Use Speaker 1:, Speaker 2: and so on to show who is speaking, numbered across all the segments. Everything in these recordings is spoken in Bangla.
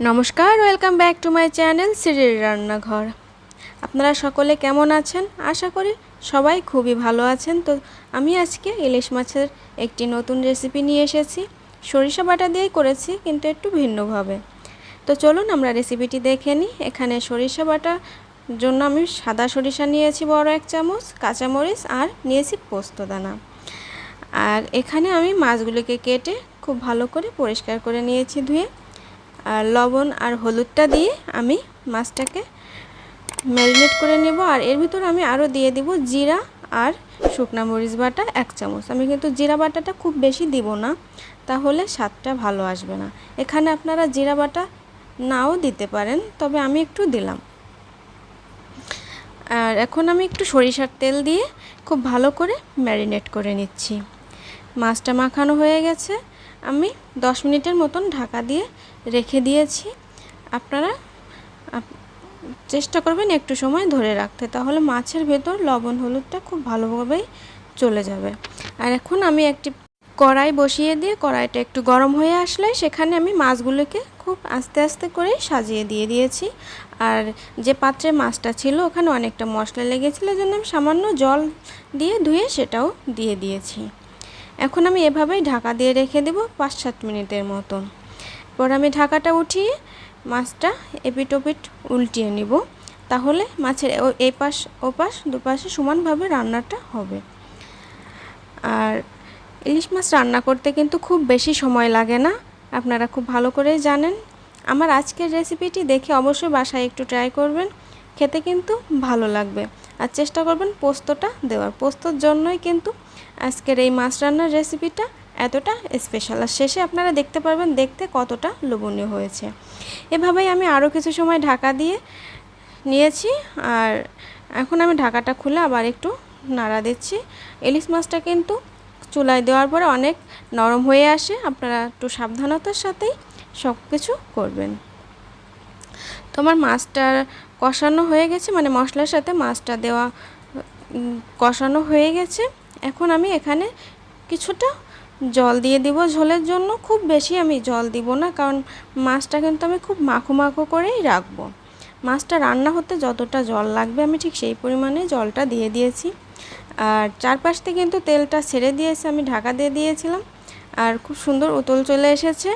Speaker 1: নমস্কার welcome back to my channel সিরির রান্নাঘর আপনারা সকলে কেমন আছেন? আশা করি সবাই খুবই ভালো আছেন। তো আমি আজকে ইলিশ মাছের একটি নতুন রেসিপি নিয়ে এসেছি। সরিষা বাটা দিয়েই করেছি, কিন্তু একটু ভিন্নভাবে। তো চলুন আমরা রেসিপিটি দেখে নিই। এখানে সরিষা বাটা জন্য আমি সাদা সরিষা নিয়েছি বড় এক চামচ, কাঁচামরিচ আর নিয়েছি পোস্তদানা আর এখানে আমি মাছগুলোকে কেটে খুব ভালো করে পরিষ্কার করে নিয়েছি ধুয়ে। আর লবণ আর হলুদটা দিয়ে আমি মাছটাকে ম্যারিনেট করে নেব। আর এর ভিতরে আমি আরও দিয়ে দিব জিরা আর শুকনা মরিচ বাটা এক চামচ। আমি কিন্তু জিরা বাটাটা খুব বেশি দিব না, তাহলে স্বাদটা ভালো আসবে না। এখানে আপনারা জিরা বাটা নাও দিতে পারেন, তবে আমি একটু দিলাম। আর এখন আমি একটু সরিষার তেল দিয়ে খুব ভালো করে ম্যারিনেট করে নিচ্ছি। মাছটা মাখানো হয়ে গেছে। আমি দশ মিনিটের মতন ঢাকা দিয়ে রেখে দিয়েছি। আপনারা চেষ্টা করবেন একটু সময় ধরে রাখতে। তাহলে মাছের ভেতর লবণ হলুদটা খুব ভালোভাবেই চলে যাবে। আর এখন আমি একটি কড়াই বসিয়ে দিয়ে কড়াইটা একটু গরম হয়ে আসলে সেখানে আমি মাছগুলোকে খুব আস্তে আস্তে করে সাজিয়ে দিয়ে দিয়েছি। আর যে পাত্রে মাছটা ছিল ওখানে অনেকটা মশলা লেগেছিলো জন্য আমি সামান্য জল দিয়ে ধুয়ে সেটাও দিয়ে দিয়েছি। এখন আমি এভাবেই ঢাকা দিয়ে রেখে দেব পাঁচ সাত মিনিটের মতন। পর আমি ঢাকাটা উঠিয়ে মাছটা এপিট ওপিট উল্টিয়ে নিব। তাহলে মাছের এই পাশ, ও পাশ দুপাশে সমানভাবে রান্নাটা হবে। আর ইলিশ মাছ রান্না করতে কিন্তু খুব বেশি সময় লাগে না। আপনারা খুব ভালো করেই জানেন। আমার আজকের রেসিপিটি দেখে অবশ্যই বাসায় একটু ট্রাই করবেন। খেতে কিন্তু ভালো লাগবে। আর চেষ্টা করবেন পোস্তটা দেওয়ার। পোস্তর জন্যই কিন্তু আজকের এই মাছ রান্নার রেসিপিটা এতটা স্পেশাল। আর শেষে আপনারা দেখতে পারবেন দেখতে কতটা লোভনীয় হয়েছে। এভাবেই আমি আরও কিছু সময় ঢাকা দিয়ে নিয়েছি। আর এখন আমি ঢাকাটা খুলে আবার একটু নাড়া দিচ্ছি। ইলিশ মাছটা কিন্তু চুলায় দেওয়ার পরে অনেক নরম হয়ে আসে। আপনারা একটু সাবধানতার সাথেই সব কিছু করবেন। তো আমার মাছটা কষানো হয়ে গেছে মানে মশলার সাথে মাছটা দেওয়া কষানো হয়ে গেছে। এখন আমি এখানে কিছুটা জল দিয়ে দিব ঝোলের জন্য। খুব বেশি আমি জল দিব না, কারণ মাছটা কিন্তু আমি খুব মাখো মাখো করেই রাখব। মাছটা রান্না হতে যতটা জল লাগবে, আমি ঠিক সেই পরিমাণে জলটা দিয়ে দিয়েছি। আর চারপাশ থেকে কিন্তু তেলটা ছেড়ে দিয়েছে, আমি ঢাকা দিয়ে দিয়েছিলাম। আর খুব সুন্দর উতল চলে এসেছে।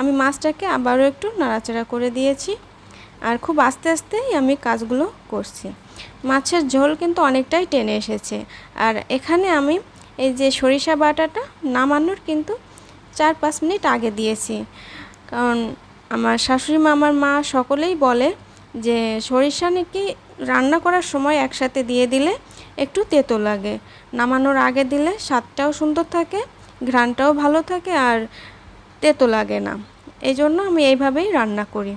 Speaker 1: আমি মাছটাকে আবারও একটু নাড়াচাড়া করে দিয়েছি। আর খুব আস্তে আস্তেই আমি কাজগুলো করছি। মাছের ঝোল কিন্তু অনেকটাই টেনে এসেছে। আর এখানে আমি এই যে সরিষা বাটাটা নামানোর কিন্তু চার পাঁচ মিনিট আগে দিয়েছি। কারণ আমার শাশুড়ি মা, আমার মা সকলেই বলে যে সরিষা নাকি রান্না করার সময় একসাথে দিয়ে দিলে একটু তেতো লাগে। নামানোর আগে দিলে স্বাদটাও সুন্দর থাকে, ঘ্রাণটাও ভালো থাকে আর তেতো লাগে না। এই জন্য আমি এইভাবেই রান্না করি।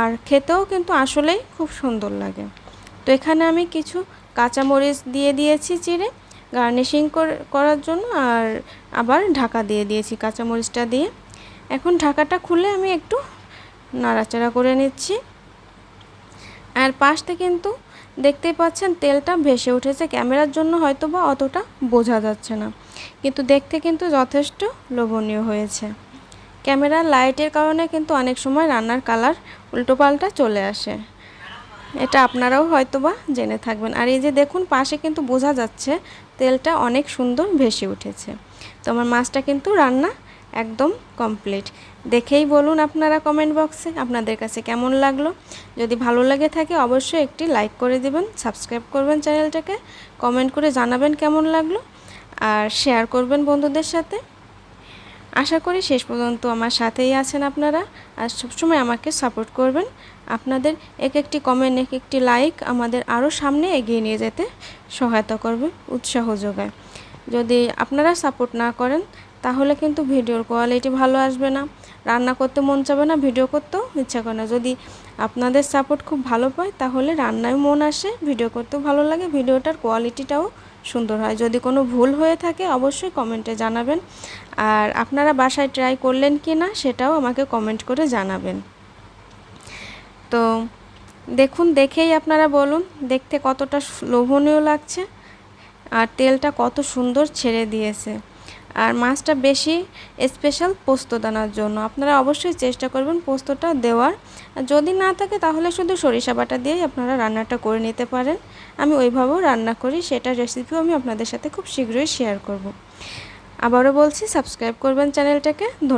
Speaker 1: আর খেতেও কিন্তু আসলেই খুব সুন্দর লাগে। তো এখানে আমি কিছু কাঁচামরিচ দিয়ে দিয়েছি চিড়ে, গার্নিশিং করার জন্য আর আবার ঢাকা দিয়ে দিয়েছি কাঁচামরিচটা দিয়ে। এখন ঢাকাটা খুলে আমি একটু নাড়াচাড়া করে নিচ্ছি। আর পাশতে কিন্তু দেখতেই পাচ্ছেন তেলটা ভেসে উঠেছে, ক্যামেরার জন্য হয়তো বা অতটা বোঝা যাচ্ছে না। কিন্তু দেখতে কিন্তু যথেষ্ট লোভনীয় হয়েছে। ক্যামেরার লাইটের কারণে কিন্তু অনেক সময় রান্নার কালার উল্টোপাল্টা চলে আসে। এটা আপনারাও হয়তো বা জেনে থাকবেন। আর এই যে দেখুন, পাশে কিন্তু বোঝা যাচ্ছে তেলটা অনেক সুন্দর ভেসে উঠেছে। তো আমার মাছটা কিন্তু রান্না একদম কমপ্লিট। দেখেই বলুন আপনারা কমেন্ট বক্সে আপনাদের কাছে কেমন লাগল। যদি ভালো লাগে থাকে অবশ্যই একটি লাইক করে দিবেন, সাবস্ক্রাইব করবেন চ্যানেলটাকে, কমেন্ট করে জানাবেন কেমন লাগল, আর শেয়ার করবেন বন্ধুদের সাথে। আশা করি শেষ পর্যন্ত আমার সাথেই আছেন আপনারা আর সবসময় আমাকে সাপোর্ট করবেন। আপনাদের এক একটি কমেন্ট এক একটি লাইক আমাদের আরও সামনে এগিয়ে নিয়ে যেতে সহায়তা করবে, উৎসাহ যোগায়। যদি আপনারা সাপোর্ট না করেন, তাহলে কিন্তু ভিডিওর কোয়ালিটি ভালো আসবে না। রান্না করতে মন চাবে না, ভিডিও করতেও ইচ্ছা করে না। যদি আপনাদের সাপোর্ট খুব ভালো পায়, তাহলে রান্নায় মন আসে, ভিডিও করতেও ভালো লাগে, ভিডিওটার কোয়ালিটিটাও সুন্দর হয়। যদি কোনো ভুল হয়ে থাকে অবশ্যই কমেন্টে জানাবেন। আর আপনারা বাসায় ট্রাই করলেন কি না সেটাও আমাকে কমেন্ট করে জানাবেন। তো দেখুন, দেখেই আপনারা বলুন, দেখতে কতটা লোভনীয় লাগছে। আর তেলটা কত সুন্দর ছেড়ে দিয়েছে। আর মাছটা বেশি স্পেশাল পোস্ত দানার জন্য। আপনারা অবশ্যই চেষ্টা করবেন পোস্তটা দেওয়ার। যদি না থাকে, তাহলে শুধু সরিষা বাটা দিয়েই আপনারা রান্নাটা করে নিতে পারেন। আমি ওইভাবেও রান্না করি সেটা রেসিপিও আমি আপনাদের সাথে খুব শীঘ্রই শেয়ার করব। আবারও বলছি সাবস্ক্রাইব করবেন চ্যানেলটাকে। ধন্যবাদ।